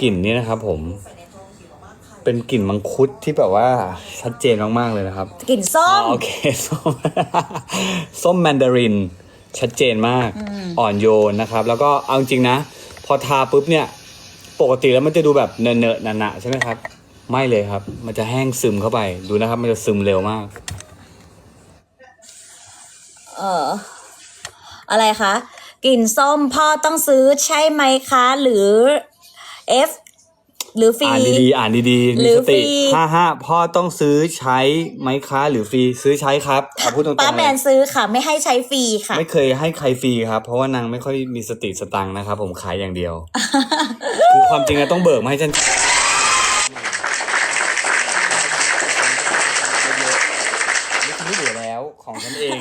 กลิ่นนี้นะครับ ผม เป็นกลิ่นมังคุดที่แบบว่าชัดเจนมากๆเลยนะครับ กลิ่นส้มอ๋อโอเคส้ม ส้มแมนดาริน ชัดเจนมาก อ่อนโยนนะครับ แล้วก็เอาจริงๆนะ พอทาปุ๊บเนี่ย ปกติแล้วมันจะดูแบบเนอะเนอะหนะๆใช่ไหมครับ ไม่เลยครับ มันจะแห้งซึมเข้าไป ดูนะครับ มันจะซึมเร็วมาก เอออะไรคะ กลิ่นส้มพ่อต้องซื้อใช่ไหมคะ หรือ F หรือฟรี อ่านดีๆอ่านดีๆหมีรือสติฟรี ห้าห้าพ่อต้องซื้อใช้ไหมคะหรือฟรีซื้อใช้ครับเอาพูดตรงๆป้าแมเลยนซื้อค่ะ ไม่ให้ใช้ฟรีค่ะ ไม่เคยให้ใครฟรีครับ เพราะว่านางไม่ค่อยมีสติสตังค์นะครับ ผมขายอย่างเดียวคือความจริงแล้วต้องเบิกมาให้ฉันนี่คือไม่เหลือแล้วของฉันเอง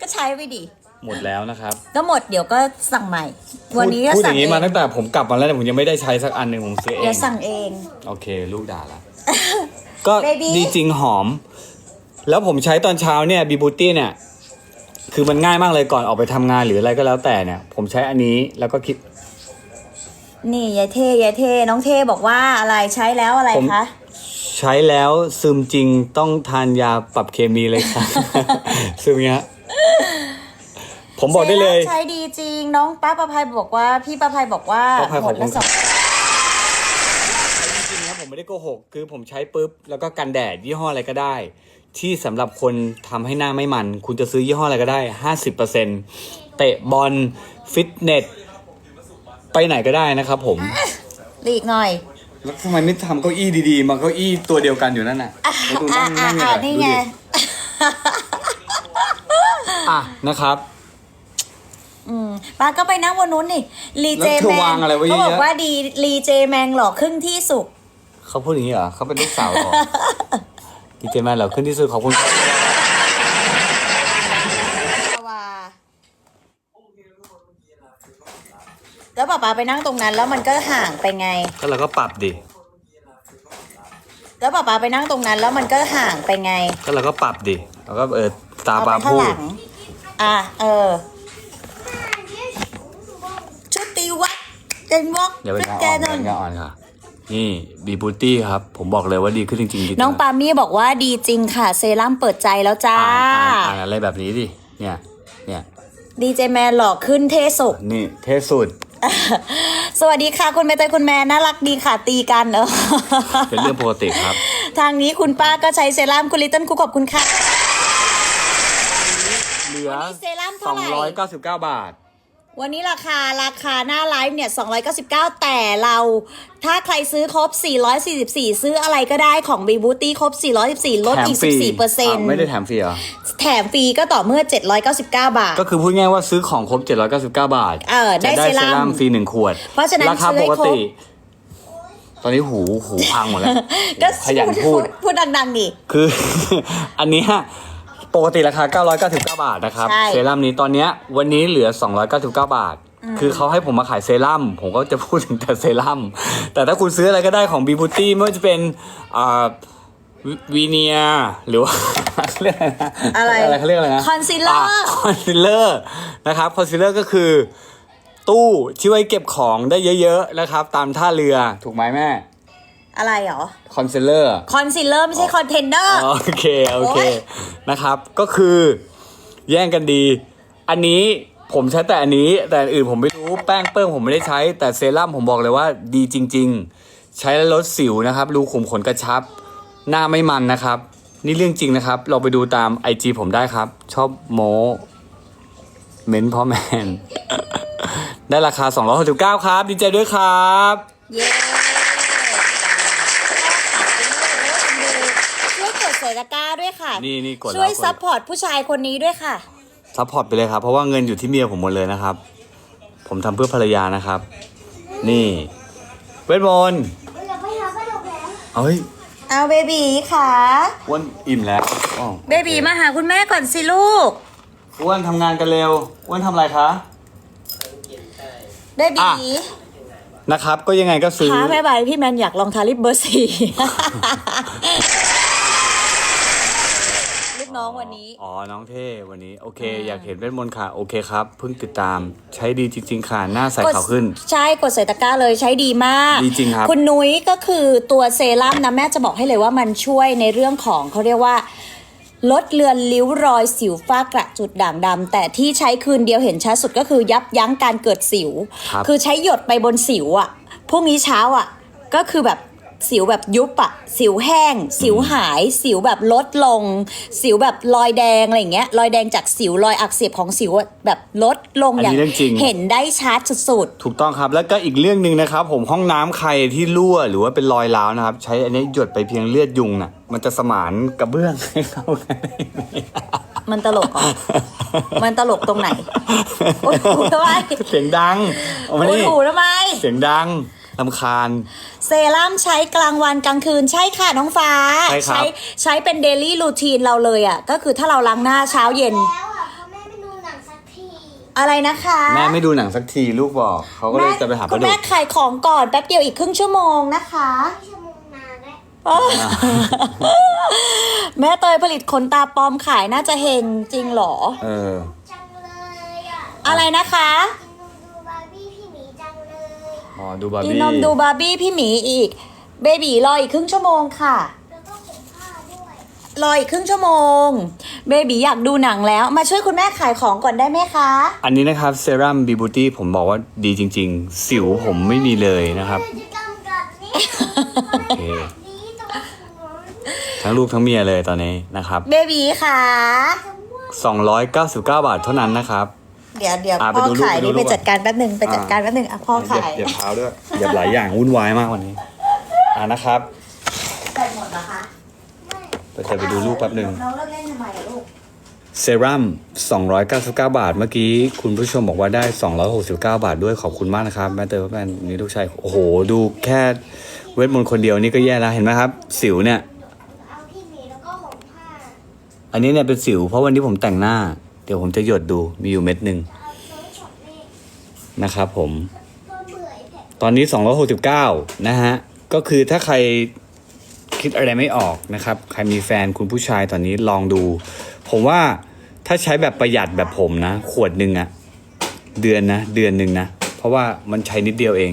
ก็ใช้ไปดิ หมดแล้วนะครับก็หมดเดี๋ยวก็สั่งใหม่ วันนี้ก็พูดอสั่งย่างเอนี้งมาตั้งแต่ผมกลับมาแล้วแต่ผมยังไม่ได้ใช้สักอันหนึ่งผมซื้อเอเดี๋ยวงสั่งเอง โอเค ลูกด่าละ ก็ Baby ดีจริงหอม แล้วผมใช้ตอนเช้าเนี่ยบีบูตี้เนี่ย คือมันง่ายมากเลยก่อนออกไปทำงานหรืออะไรก็แล้วแต่เนี่ย ผมใช้อันนี้แล้วก็คิด นี่ยายเท่ยายเท่น้องเท่บอกว่าอะไรใช้แล้วอะไรผม คะใช้แล้วซึมจริงต้องทานยาปรับเคมีเลยครับซึมเงี้ย ผมบอกได้เลยใช้ดีจริง น้องป้าประภัยบอกว่า พี่ประภัยบอกว่าป้าภัยหมดขอบคุละณ สองจริงๆนะผมไม่ได้โกหก คือผมใช้ปุ๊บ แล้วก็กันแดดยี่ห้ออะไรก็ได้ ที่สำหรับคนทำให้หน้าไม่มัน คุณจะซื้อยี่ห้ออะไรก็ได้ห้าสิบเปอร์เซ็นเตะบอลฟิตเนสไปไหนก็ได้นะครับผม หลีกหน่อย แล้วทำไมไม่ทำเก้าอี้ดีๆ มาเก้าอี้ตัวเดียวกันอยู่นั่นน่ะแล้วดูอ่านั่งอ่านั่งอ่าเนี่ยนี่ดูไงดิอะนะครับ อืมป้าก็ไปนั่งวันนู้นนี่ลีเจแล้วเธอแมวางงอะไรไว้เยอะเขาแยะบอกว่าดีลีเจแมงหล่อครึ่งที่สุก เขาพูดอย่างนี้เหรอเขาเป็นลูกสาวเหรอ ดีเจแมนเหรอขึ้นที่สุดขอบคุณว่าแล้วป้าป้าไปนั่งตรงนั้นแล้วมันก็ห่างไปไง ก็เราก็ปรับดิแล้วป้าป้าไปนั่งตรงนั้นแล้วมันก็ห่างไปไงก็เราก็ปรับดิเราก็เออตาเอาปลาไปข้างพูหดลังอะเออ ชุติ วัฒน์เจนวอกอย่าเป็นงาแกอ่อนนอย่าเป็นงาอ่อนค่ะ นี่บีบูตี้ครับ ผมบอกเลยว่าดีขึ้นจริงๆดีน้องปามี่บอกว่าดีจริงค่ะ เซรั่มเปิดใจแล้วจ้า อ่านอ่านอ่านอะไรแบบนี้ดิเนี่ยเนี่ย ดีเจแมนหล่อขึ้นเทสุก นี่เทสุด สวัสดีค่ะ คุณเมย์เตยคุณแม่น่ารักดีค่ะตีกันเออ เป็นเรื่องปกติครับ ทางนี้คุณป้าก็ใช้เซรั่มคุณลิตเติ้ลคุกขอบคุณค่ะ เหลือวันนี้เซรั่มเท่าไหร่ 299 บาท วันนี้ราคาราคาหน้าไลฟ์เนี่ย 299 แต่เราถ้าใครซื้อครบ 444 ซื้ออะไรก็ได้ของ b ีบูตี้ครบ 414 ลดแถมอีกฟรี14เปอร์เซ็นาวไม่ได้แถมฟรีเหรอ แถมฟรีก็ต่อเมื่อ 799 บาท ก็คือพูดง่ายๆว่าซื้อของครบ 799 บาท เออ ได้จะได้เซเซรั่มรั่มฟรีหนึ่งขวด เพราะฉะนั้นราคาซื้อให้ปกครบติตอนนี้หูหูพังหมดแล้ว ก็ขยันพูดพูดดังๆดิคือ อันเนี้ย ปกติราคา 999 บาทนะครับ ใช่เซรั่มนี้ตอนเนี้ยวันนี้เหลือ 299 บาทคือเขาให้ผมมาขายเซรั่ม ผมก็จะพูดถึงแต่เซรั่ม แต่ถ้าคุณซื้ออะไรก็ได้ของ b ีบูตี้ไม่ว่าจะเป็นอ่าวีเนีย หรือว่า เรียกอะไรนะอะไรอะไรเขาเรียกอะไรนะ Concealer คอนซีลเลอร์นะครับ คอนซีลเลอร์ก็คือ ตู้ที่ไว้เก็บของได้เยอะ ๆ นะครับ ตามท่าเรือถูกไหมแม่ อะไรเหรอ คอนซีลเลอร์ คอนซีลเลอร์ไม่ใช่คอนเทนเนอร์ โอเค โอเคโอ๊ยนะครับ ก็คือแย่งกันดี อันนี้ผมใช้แต่อันนี้ แต่อันอื่นผมไม่รู้ แป้งเปิ้งผมไม่ได้ใช้ แต่เซรั่มผมบอกเลยว่าดีจริง ๆ ใช้แล้วลดสิวนะครับ รูขุมขนกระชับ หน้าไม่มันนะครับ นี่เรื่องจริงนะครับ เราไปดูตาม IG ผมได้ครับ ชอบโมเม้นพ่อแมน ได้ราคา 269 ครับ ดีใจด้วยครับ เย้ช่วยกดใส่ตะกร้าด้วยค่ะ นี่นี่กดแล้วช่วยกดแล้ว ซัพพอร์ตผู้ชายคนนี้ด้วยค่ะ ซัพพอร์ตไปเลยครับ เพราะว่าเงินอยู่ที่เมียผมหมดเลยนะครับ ผมทำเพื่อภรรยานะครับ นี่เวทมนต์เฮ้ยเอาเบบีค่ะ อ้วนอิ่มแล้วอ๋อเบบีมาหาคุณแม่ก่อนสิลูก อ้วนทำงานกันเร็วอ้วนทำอะไรคะ เบบีอะ นะครับ ก็ยังไงก็ซื้อ ท้าแม่บายพี่แมนอยากลองทาลิปเบอร์สี่ลิป น้องวันนี้ อ๋อ น้องเท่วันนี้ โอเค อยากเห็นเวทมนต์ค่ะ โอเคครับ เพิ่งติดตาม ใช้ดีจริง ๆ ค่ะ หน้าใสขาวขึ้น ใช่ กดใส่ตะกร้าเลย ใช้ดีมาก ดีจริงครับ คุณนุ้ยก็คือตัวเซรั่มนะแม่จะบอกให้เลยว่ามันช่วยในเรื่องของเขาเรียกว่าลดเลือนริ้วรอยสิวฝ้ากระจุดด่างดำแต่ที่ใช้คืนเดียวเห็นชัดสุดก็คือยับยั้งการเกิดสิวครับอใช้หยดไปบนสิวอะ่ะพรุ่งนี้เช้าอะ่ะ ก็คือแบบ สิวแบบยุบอะ่ะสิวแห้ง สิวหาย สิวแบบลดลง สิวแบบรอยแดงอะไรอย่างเงี้ยรอยแดงจากสิวรอยอักเสบของสิวอะแบบลดลงอันอย่างนี้เรื่องจริง เห็นได้ชัดสุด ถูกต้องครับแล้วก็อีกเรื่องหนึ่งนะครับผมห้องน้ำใครที่รั่วหรือว่าเป็นรอยร้าวนะครับ ใช้อันนี้หยดไปเพียงเลือดยุงน่ะมันจะสมานกระเบื้องให้เข้ากันๆ มันตลกเหรอมันตลกตรงไหนโอ้โหทำไมเสียงดังเอามาโอ้นี่โหทำไม เสียงดัง ลำคาญ เซรั่มใช้กลางวันกลางคืนใช่ค่ะน้องฟ้าใช่ครับ ใช้เป็นเดลี่รูทีนเราเลยอะ ก็คือถ้าเราล้างหน้าเช้าเย็น แล้วอะเพราะแม่ไม่ดูหนังสักทีอะไรนะคะแม่ไม่ดูหนังสักทีลูกบอกเขาก็เลยจะไปหาปคุลาณดุแม่กขายของก่อนแป๊บเดียวอีกครึ่งชั่วโมงนะคะไม่ชั่วโมงนานแล้วแม่เตยผลิตขนตาปลอมขายน่าจะเฮงจริงเหรอ เออ จังเลยอะอะไรนะคะ อ๋อดูบาร์กินบี้นมดูบาร์บี้พี่หมีอีก เบบีรออีกครึ่งชั่วโมงค่ะ แล้วก็ผมผ้าด้วย รออีกครึ่งชั่วโมง เบบีอยากดูหนังแล้ว มาช่วยคุณแม่ขายของก่อนได้ไหมคะ อันนี้นะครับเซรั่มบีบูตี้ผมบอกว่าดีจริง ๆ สิวผมไม่มีเลยนะครับ กิจกรรมกับนี่โอเคนี้ตัวสมุนทั้งลูกทั้งเมียเลยตอนนี้นะครับ เบบีค่ะจะม่วง299 บาทเท่านั้นนะครับ เดี๋ยวเดี๋ยวอะไปพ่อดูรูปขายไปดูนี่รูไปปจัดการแป๊บหนึ่งไปจัดการแป๊บหนึ่งอะพ่อขาย เหยียบเท้าด้วยเหยียบหลายอย่างวุ่นวายมากวันนี้ อ่านะครับแบตหมดเหรอคะไปจะไปดูรูปแป๊บหนึ่ง น้องเลิกเล่นทำไมอะลูกเซรั่ม 299 บาท เมื่อกี้คุณผู้ชมบอกว่าได้ 269 บาทด้วยขอบคุณมากนะครับ แม่เตยว่าแม่นี่ลูกชาย โอ้โห ดูแค่เวทมนต์คนเดียวนี่ก็แย่แล้ว เห็นไหมครับ สิวเนี่ย เอาพี่หมีแล้วก็ผมผ้าอันนี้เนี่ยเป็นสิว เพราะวันที่ผมแต่งหน้าเดี๋ยวผมจะหยดดูมีอยู่เม็ดหนึ่งเอาโซ่ช็อตนี่นะครับผมก็เบื่อไอ้แผลตอนนี้ 269 นะฮะ ก็คือถ้าใครคิดอะไรไม่ออกนะครับ ใครมีแฟนคุณผู้ชายตอนนี้ลองดู ผมว่าถ้าใช้แบบประหยัดแบบผมนะ ขวดหนึ่งอะเดือนนะ เดือนหนึ่งนะ เพราะว่ามันใช้นิดเดียวเอง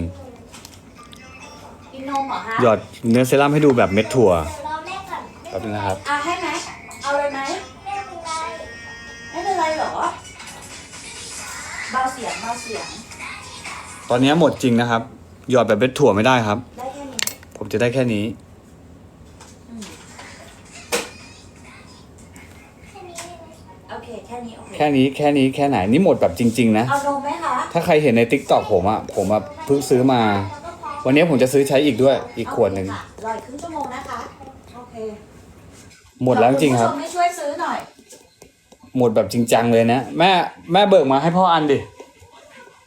กินนมเหรอคะหยอดเนื้อเซรั่มให้ดูแบบเม็ดถั่วเดี๋ยวรอแม่ก่อนแป๊บนึงนะครับ อะให้ไหมเอาเลยไหม แม่เป็นไรไม่เป็นไรเหรอ เบาเสียงเบาเสียง ตอนนี้หมดจริงนะครับ หยอดแบบเม็ดถั่วไม่ได้ครับ ได้แค่นี้ผมจะได้แค่นี้แค่นี้เลยไหมโอเค แค่นี้โอเค แค่นี้แค่นี้แค่ไหนนี่หมดแบบจริง ๆ นะ เอานมไหมคะถ้าใครเห็นในทิกตอกผมอะผมอะเพิ่งซื้อมาแล้วก็พอวันนี้ผมจะซื้อใช้อีกด้วย อีกขวดหนึ่งโอเคค่ะรออีกครึ่งชั่วโมงนะคะ โอเคหมดแล้วจริงๆครับณผู้ชมให้ช่วยซื้อหน่อย หมดแบบจริงจังเลยนะ แม่แม่เบิกมาให้พ่ออันดิ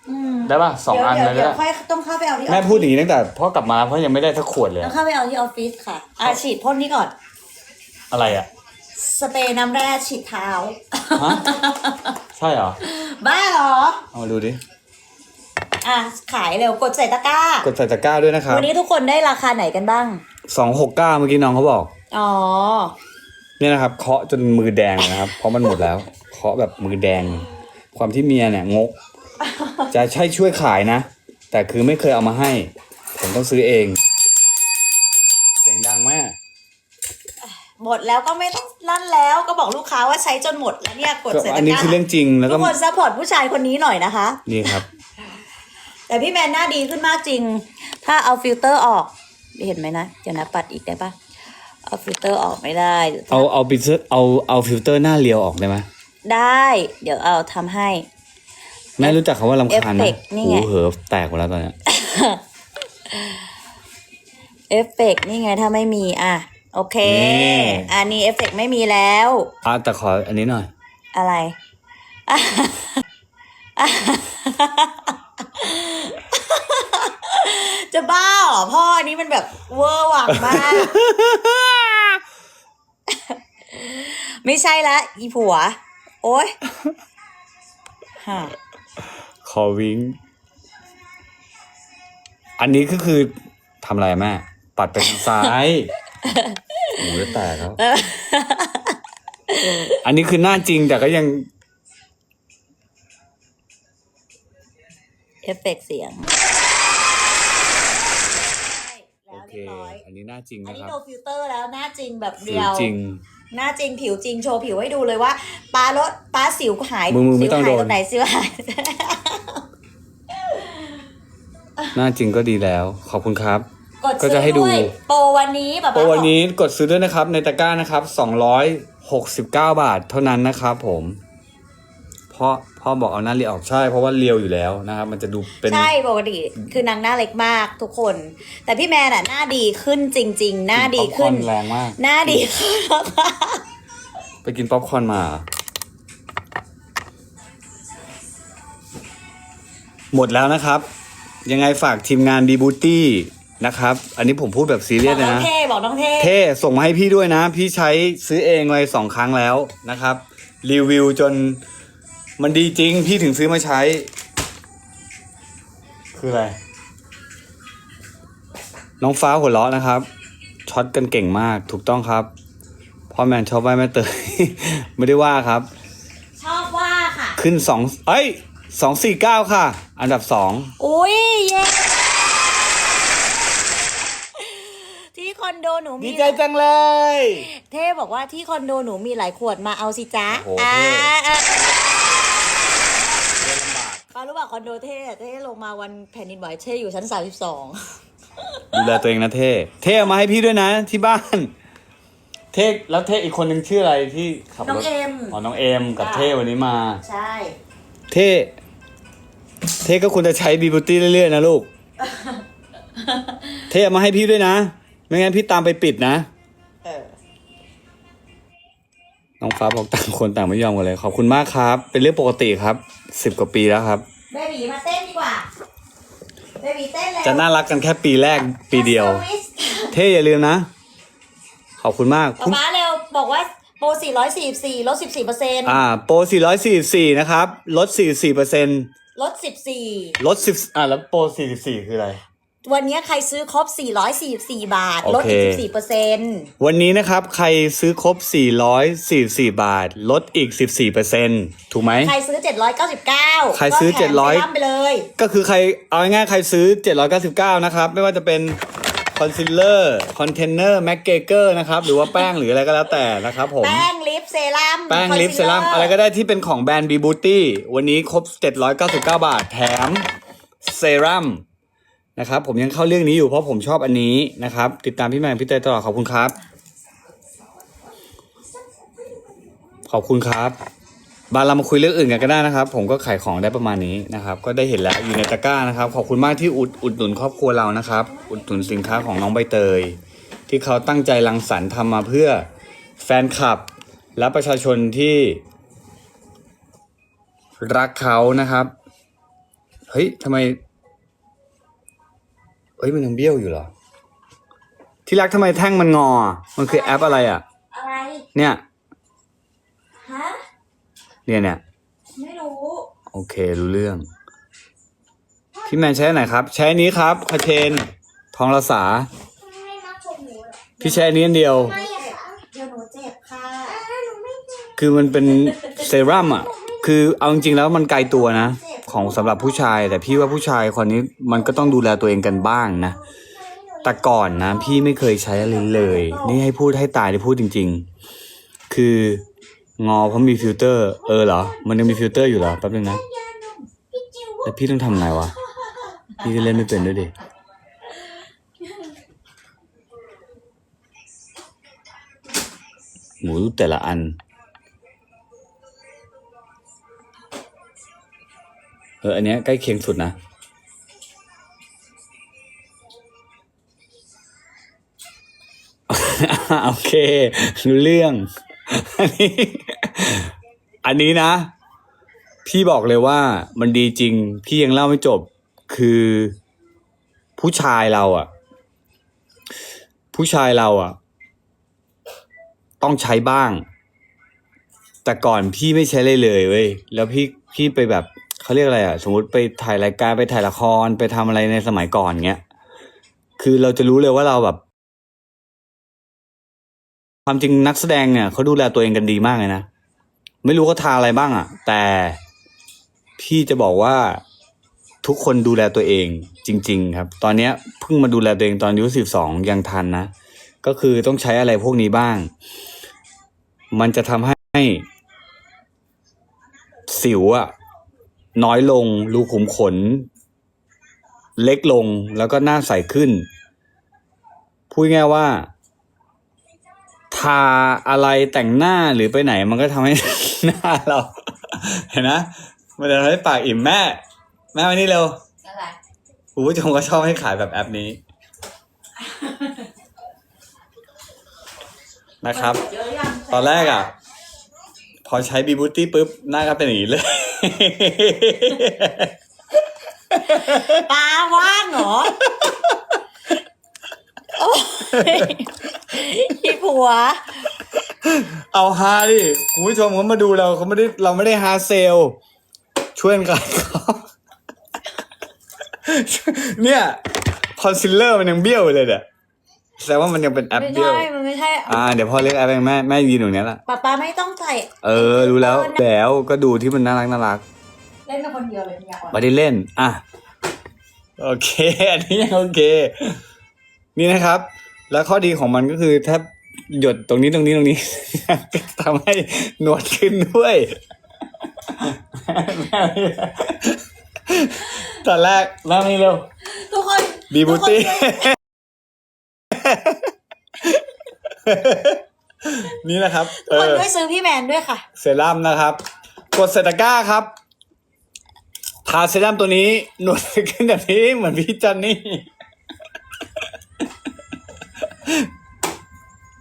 อืมได้ป่ะสองอันเดี๋เลยยวก็เดี๋ยวค่อยต้องเข้าไปเอาที่ออฟแม่ฟิศพูดอย่างนี้ตั้งแต่พ่อกลับมาพ่อยังไม่ได้สักขวดเลยต้องเข้าไปเอาที่ออฟฟิศค่ะอะฉีดพ่นนี้ก่อน อะไรอะ สเปรย์น้ำแร่ฉีดเท้า ฮะ ใช่เหรอ บ้าเหรอ เอามาดูดิ อะ ขายเร็วกดใส่ตะกร้า กดใส่ตะกร้าด้วยนะครับวันนี้ทุกคนได้ราคาไหนกันบ้าง สองหกเก้าเมื่อกี้น้องเขาบอก อ๋อ เนี่ยนะครับเคาะจนมือแดงนะครับ เพราะมันหมดแล้วเคาะแบบมือแดง ความที่เมียเนี่ยงก จะใช่ช่วยขายนะ แต่คือไม่เคยเอามาให้ ผมต้องซื้อเอง เสียงดังแม่หมดแล้วก็ไม่ต้องนั่นแล้วก็บอกลูกค้าว่าใช้จนหมดแล้วเนี่ยกดก็ใส่ตะกร้าอันนี้คือเรื่องจริงแล้วทุก็กคนซัพพอร์ตผู้ชายคนนี้หน่อยนะคะนี่ครับ แต่พี่แมนหน้าดีขึ้นมากจริง ถ้าเอาฟิลเตอร์ออกเห็นไหมนะเดี๋ยวนะปัดอีกได้ปะ เอาฟิลเตอร์ออกไม่ได้เอาเอาปิเซอร์เอาเอาฟิลเตอร์หน้าเรียวออกได้ไหมได้ เดี๋ยวเอาทำให้ แม่รู้จักคำว่าลำคาญไหมเอฟเฟกต์นี่ไง หูเหอแตกหมดแล้วตอนเนี้ยเอฟเฟกต์นี่ไงถ้าไม่มีอะ โอเค อันนี้เอฟเฟกต์ไม่มีแล้ว อะแต่ขออันนี้หน่อย อะไร จะบ้าเหรอพ่ออันนี้มันแบบเวอร์หวังมาก ไม่ใช่ละ อีผัว โอ๊ยฮะขอวิง อันนี้ก็คือทำอะไรอะแม่ ปัดไปทางซ้ายหูจะแตกแล้ว อันนี้คือหน้าจริงแต่ก็ยัง เอฟเฟกต์เสียงโอแล้ว เคเรียบร้อย อันนี้หน้าจริงอันนะนี้ครับโนฟิลเตอร์แล้วหน้าจริงแบบผิเดีวยว จริง หน้าจริงผิวจริงโชว์ผิวให้ดูเลยว่าปลาลดปลาสิวหายมือมือไม่สิวต้องหายโดน ตรงไหนสิวหาย หน้าจริงก็ดีแล้ว ขอบคุณครับ กดก็จะให้ดูซื้อวยโปรวันนี้แบบโปรวันนี้กดซื้อด้วยนะครับในตะกร้านะครับ 269 บาทเท่านั้นนะครับผมเพราะพ่อบอกเอาหน้าเรียวออกใช่เพราะว่าเรียวอยู่แล้วนะครับ มันจะดูเป็น ใช่ปกติคือนางหน้าเล็กมากทุกคน แต่พี่แมนอะหน้าดีขึ้นจริง ๆ หน้าดีขึ้นป๊อปคอร์แรงมาก หน้าดีขึ้นมากไปกินป๊อปคอร์นมา หมดแล้วนะครับ ยังไงฝากทีมงานบีบูตี้นะครับ อันนี้ผมพูดแบบซีเรียสบเลอกยน้องนะ เท่บอกน้องเท่เท่ส่งมาให้พี่ด้วยนะ พี่ใช้ซื้อเองเลยสองครั้งแล้วนะครับ รีวิวจน มันดีจริงพี่ถึงซื้อมาใช้ คืออะไร น้องฟ้าหัวเราะนะครับ ช็อตกันเก่งมากถูกต้องครับพ่อแมนชอบไหว้แม่เตย ไม่ได้ว่าครับ ชอบว่าค่ะ ขึ้นสองเอ้ยสองสี่เก้าค่ะ อันดับสองอุ้ยเย้ที่คอนโดหนูมี ดีใจจังเลย เท่บอกว่าที่คอนโดหนูมีหลายขวดมาเอาสิจ๊ะโอ้โหอ่าเท่ อ่าปา รู้ป่ะคอนโดเท่อะเท่ลงมาวันแผ่นดินไหวเท่อยู่ชั้นสามสิบสองดูแลตัวเองนะเท่ เท่เอามาให้พี่ด้วยนะ ที่บ้าน เท่แล้วเท่อีกคนหนึ่งชื่ออะไรที่ขับรถน้องเอ็ม อ๋อน้องเอ็มกับเท่วันนี้มา ใช่ เท่ เท่ก็ควรจะใช้บีบูตี้เรื่อยๆนะลูก เท่เอามาให้พี่ด้วยนะ ไม่งั้นพี่ตามไปปิดนะ เออ น้องฟ้าบอกต่างคนต่างไม่ยอมกันเลย ขอบคุณมากครับ เป็นเรื่องปกติครับ สิบกว่าปีแล้วครับ เบบีมาเต้นดีกว่า เบบีเต้นแล้วจะน่ารักกันแค่ปีแรกปีเดียว เท่อย่าลืมนะ ขอบคุณมากป๊าป๊าเร็วบอกว่าโปร444 ลด 14เปอร์เซ็นต์อ่า โปร444 นะครับ ลด 44เปอร์เซ็นต์ลด 14 ลด10อ่าแล้วโปร44 คืออะไร วันนี้ใครซื้อครบ 444 บาทโอลดเคอีก 14เปอร์เซ็นต์วันนี้นะครับใครซื้อครบ 444 บาท ลดอีก 14เปอร์เซ็นต์ถูกไหม ใครซื้อ 799 ใครซื้อก็แถม700เซรั่มไปเลย ก็คือใครเอาง่ายๆใครซื้อ 799 นะครับ ไม่ว่าจะเป็นคอนซีลเลอร์ คอนเทนเนอร์แม็กเกเกอร์นะครับ หรือว่าแป้งหรืออะไรก็แล้วแต่นะครับผม แป้งลิปเซรั่ม แป้งลิปเซรั่มคอนซีลเลอะไรก็ได้ที่เป็นของแบรนด์บีบูตี้ วันนี้ครบ 799 บาท แถมเซรั่ม นะครับ ผมยังเข้าเรื่องนี้อยู่เพราะผมชอบอันนี้นะครับ ติดตามพี่แมนพี่เตยตลอดขอบคุณครับ ขอบคุณครับบานเรามาคุยเรื่องอื่นกันก็ได้นะครับ ผมก็ขายของได้ประมาณนี้นะครับ ก็ได้เห็นแล้วอยู่ในตะกร้านะครับ ขอบคุณมากที่อุดอุดหนุนครอบครัวเรานะครับ อุดหนุนสินค้าของน้องใบเตย ที่เขาตั้งใจรังสรรค์ทำมาเพื่อแฟนคลับ และประชาชนที่ รักเขานะครับ เฮ้ยทำไม เฮ้ยมันยังเบี้ยวอยู่เหรอ ที่รักทำไมแท่งมันงอ มันคือแอปอะไรอะ อะไร เนี่ย ฮะ เนี่ยเนี่ย ไม่รู้ โอเครู้เรื่อง พี่แมนใช้อันไหนครับ ใช้อันนี้ครับคาเชนทองละสาไม่มาชมหนูเหรอพี่ใช้อันนี้อันเดียว ไม่อะค่ะเดี๋ยวหนูเจ็บค่ะอ่าหนูไม่เจอคือมันเป็นเซรั่มอะ คือเอาจริงๆแล้วมันไกลตัวนะ ของสำหรับผู้ชาย แต่พี่ว่าผู้ชายคนนี้มันก็ต้องดูแลตัวเองกันบ้างนะ แต่ก่อนนะ พี่ไม่เคยใช้อะไรเลย นี่ให้พูดให้ตายได้พูดจริง ๆ คืองอเพราะมีฟิลเตอร์ เออเหรอ มันยังมีฟิลเตอร์อยู่เหรอแป๊บนึงนะแล้วพี่ต้องทำไงวะพี่ก็เล่นไม่เป็นด้วยดิหมูแต่ละอัน เอออันเนี้ยใกล้เคียงสุดนะโอเครู้เรื่อง อันนี้ อันนี้นะ พี่บอกเลยว่ามันดีจริง พี่ยังเล่าไม่จบ คือผู้ชายเราอะผู้ชายเราอะต้องใช้บ้าง แต่ก่อนพี่ไม่ใช้เลยเลยเว้ย แล้วพี่พี่ไปแบบ เขาเรียกอะไรอะสมมติไปถ่ายรายการไปถ่ายละครไปทำอะไรในสมัยก่อนเงี้ยคือเราจะรู้เลยว่าเราแบบ ความจริงนักแสดงเนี่ยเขาดูแลตัวเองกันดีมากเลยนะไม่รู้เขาทาอะไรบ้างอะ่ะ แต่พี่จะบอกว่าทุกคนดูแลตัวเองจริง ๆ ครับ ตอนเนี้ยเพิ่งมาดูแลตัวเองตอนอายุสิบสองยังทันนะก็คือต้องใช้อะไรพวกนี้บ้าง มันจะทำให้สิวอะ น้อยลง รูขุมขน เล็กลงแล้วก็หน้าใสขึ้น พูดง่ายๆว่า ทาอะไรแต่งหน้าหรือไปไหน มันก็ทำให้ หน้าเรา เห็นนะมันจะทำให้ปากอิ่มแม่ แม่มานี่เร็วอะไรคุณผู้ชมก็ชอบให้ขายแบบแอปนี้นะครับ เยอะยัง ตอนแรกอะพ อใช้บีบูตี้ปุ๊บหน้าก็เป็นอย่างนี้เลย ตาว่างเหรอโอ้ยอีผัว เอาฮาดิคุณผู้ชมเขามาดูเราเขาไม่ได้เราไม่ได้ฮาเซล ช่วยกันขายของเนี่ยคอนซีลเลอร์มันยังเบี้ยวอยู่เลยเนี่ย แสดงว่ามันยังเป็นแอปไม่เบี้ยวใช่ มันไม่ใช่อ่าเดี๋ยวพ่อเรียกแอปเองแม่แม่ยืนตรงเนี้ยแหละป๊าป๊าไม่ต้องใส่เออรู้แล้วแล้วก็ดูที่มันน่ารักน่ารักเล่นกับคนเดียวเลยพี่ยาอ่อนไม่ได้เล่น อะ โอเค อันนี้ยังโอเค นี่นะครับ แล้วข้อดีของมันก็คือถ้าหยดตรงนี้ตรงนี้ตรงนี้ ทำให้หนวดขึ้นด้วยตอนแรกแม่นี่เร็ว ทุกคน บีบูตี้ทุกค นช่วยนี่นะครับทุกคนเออช่วยซื้อพี่แมนด้วยค่ะ เซรั่มนะครับ กดเซตะกร้าครับ ทาเซรั่มตัวนี้ หนวดขึ้นแบบนี้เหมือนพี่จันนี่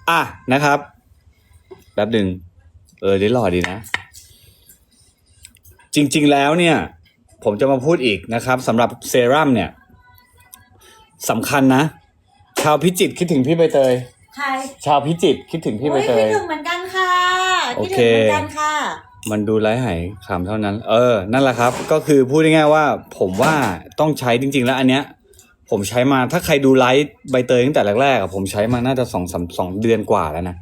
อะนะครับ แป๊บหนึ่ง เออได้หล่อดีนะ จริง ๆ แล้วเนี่ย ผมจะมาพูดอีกนะครับสำหรับเซรั่มเนี่ยสำคัญนะ ชาวพิจิตรคิดถึงพี่ใบเตย ใครชาวพิจิตรคิดถึงพี่ใบโอ้ยเตคิดยถึงเหมือนกันค่ะโอคิดเคถึงเหมือนกันค่ะ มันดูไร้หายขำเท่านั้น เออ นั่นแหละครับ ก็คือพูดง่ายๆว่า ผมว่าต้องใช้จริง ๆ แล้วอันเนี้ย ผมใช้มาถ้าใครดูไลฟ์ใบเตยตั้งแต่แรกๆอะผมใช้มาน่าจะสองสามสองเดือนกว่าแล้วนะ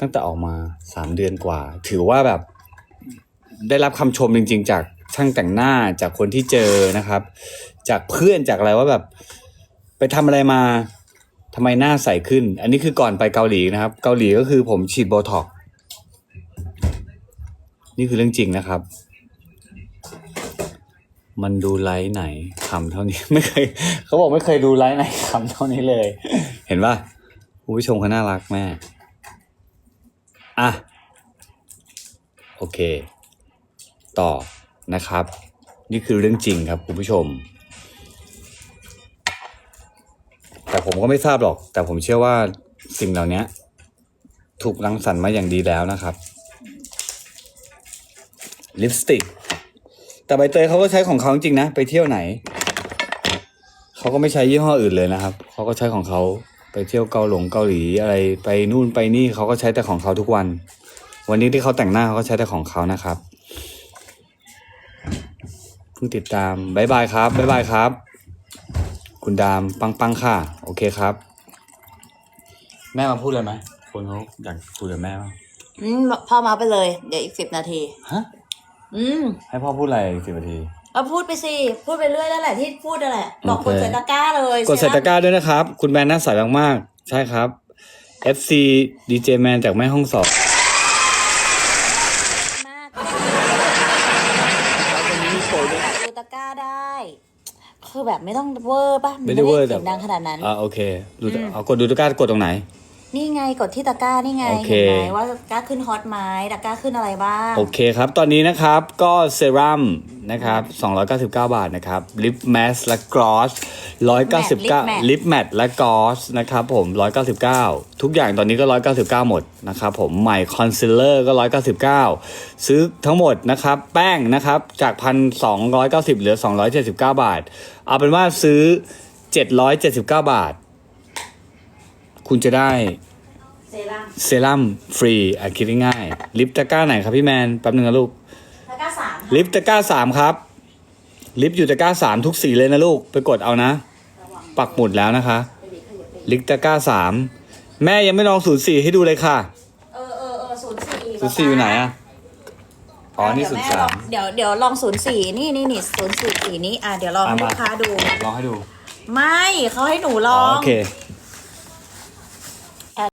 ตั้งแต่ออกมาสามเดือนกว่า ถือว่าแบบ ได้รับคำชมจริง ๆ จากช่างแต่งหน้าจากคนที่เจอนะครับ จากเพื่อนจากอะไรว่าแบบ ไปทำอะไรมาทำไมหน้าใสขึ้น อันนี้คือก่อนไปเกาหลีนะครับ เกาหลีก็คือผมฉีดโบท็อกนี่คือเรื่องจริงนะครับ มันดูไลฟ์ไหนขำเท่านี้ไม่เคย เขาบอกไม่เคยดูไลฟ์ไหนขำเท่านี้เลย เห็นป่ะผู้ชมเขาน่ารักแม่อะโอเค ต่อนะครับ นี่คือเรื่องจริงครับคุณผู้ชม แต่ผมก็ไม่ทราบหรอก แต่ผมเชื่อว่าสิ่งเหล่านี้ถูกรังสรรค์มาอย่างดีแล้วนะครับ ลิปสติก แต่ใบเตยเขาก็ใช้ของเขาจริงนะ ไปเที่ยวไหน เขาก็ไม่ใช้ยี่ห้ออื่นเลยนะครับ เขาก็ใช้ของเขาไปเที่ยวเกาหลงเกาหลีอะไรไปนู่นไปนี่เขาก็ใช้แต่ของเขาทุกวัน วันนี้ที่เขาแต่งหน้าเขาก็ใช้แต่ของเขานะครับเพิ่งติดตามบายบายครับบายบายครับ คุณดามปังปังค่ะ โอเคครับ แม่มาพูดเลยไหมคนเขาอยากคุยกับแม่บ้างอืมพ่อมาไปเลย เดี๋ยวอีกสิบนาที ฮะ อืมให้พ่อพูดอะไรสิบนาที เอาพูดไปสิ พูดไปเรื่อยแล้วแหละที่พูดนั่นแหละ บอกโอเคกดใส่ตะกร้าเลยกดใส่ตะกร้าด้วยนะครับ คุณแมนน่าใสมากๆใช่ครับ FC DJ Man จากแม่ห้องสอบ คือแบบไม่ต้องเวอร์ป่ะไม่ได้เวอร์แต่เสียงดังขนาดนั้น อ่าโอเคดูเอากดดูตะกร้ากดตรงไหน นี่ไงกดที่ตะกร้านี่ไงโอเค เห็นไหมว่าตะกร้าขึ้นฮอตไหมตะกร้าขึ้นอะไรบ้างโอเคครับ ตอนนี้นะครับก็เซรั่มนะครับ 299 บาทนะครับลิปแมสและกรอส199ลิปแมทและกรอสนะครับผม 199 ทุกอย่างตอนนี้ก็ 199 หมดนะครับผมใหม่คอนซีลเลอร์ก็ 199 ซื้อทั้งหมดนะครับ แป้งนะครับจาก 1,290 เหลือ 279 บาท เอาเป็นว่าซื้อ 779 บาท คุณจะได้เซรั่มเซรั่มฟรีอะคิดง่ายๆลิปตะกร้าไหนครับพี่แมนแป๊บนึงนะลูกตะกร้าสามค่ะลิปตะกร้าสามครับ ลิปอยู่ตะกร้าสามทุกสีเลยนะลูกไปกดเอานะระวังปักหมุดแล้วนะคะ ลิปตะกร้าสามแม่ยังไม่ลองศูนย์สี่ให้ดูเลยค่ะเออเออเออศูนย์สี่ศูนย์สี่อยู่ไหนอะอ๋อนี่ศูนย์สามเดี๋ยวเดี๋ยวลองศูนย์สี่นี่นี่นี่ศูนย์สี่สี่นี้อะเดี๋ยวลองให้อะมาลูกค้าดูลองให้ดู ไม่เขาให้หนูลอ๋อองโอเค